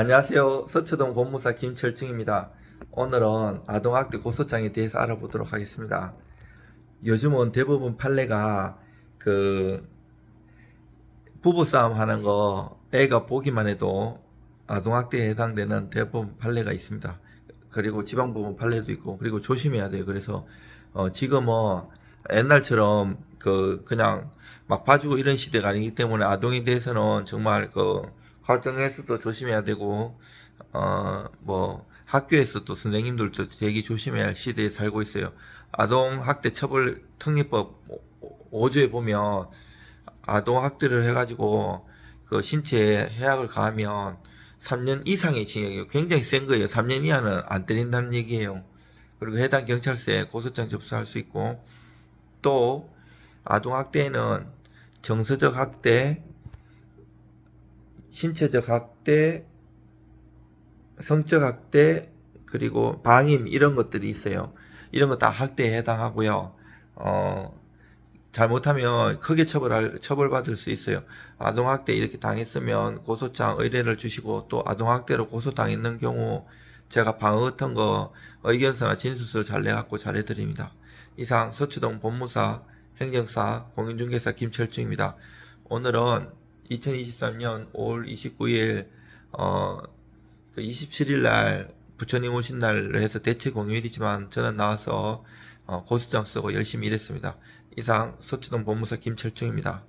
안녕하세요. 서초동 법무사 김철중입니다. 오늘은 아동학대 고소장에 대해서 알아보도록 하겠습니다. 요즘은 대부분 판례가 그 부부싸움 하는 거 애가 보기만 해도 아동학대에 해당되는 대부분 판례가 있습니다. 그리고 지방법원 판례도 있고 그리고 조심해야 돼요. 그래서 어 지금은 옛날처럼 그 그냥 막 봐주고 이런 시대가 아니기 때문에 아동에 대해서는 정말 그 가정에서도 조심해야 되고 어 뭐 학교에서도 선생님들도 되게 조심해야 할 시대에 살고 있어요. 아동 학대 처벌 특례법 5조에 보면 아동 학대를 해가지고 그 신체에 해악을 가하면 3년 이상의 징역이요. 굉장히 센 거예요. 3년 이하는 안 때린다는 얘기예요. 그리고 해당 경찰서에 고소장 접수할 수 있고 또 아동 학대에는 정서적 학대, 신체적 학대, 성적 학대, 그리고 방임 이런 것들이 있어요. 이런 거 다 학대에 해당하고요. 어, 잘못하면 크게 처벌할 처벌받을 수 있어요. 아동 학대 이렇게 당했으면 고소장 의뢰를 주시고 또 아동 학대로 고소 당했는 경우 제가 방어 같은 거 의견서나 진술서 잘 내갖고 잘 해드립니다. 이상 서초동 법무사 행정사 공인중개사 김철중입니다. 오늘은 2023년 5월 29일 어, 그 27일 날 부처님 오신 날로 해서 대체 공휴일이지만 저는 나와서 어, 고소장 쓰고 열심히 일했습니다. 이상 서초동 법무사 김철중입니다.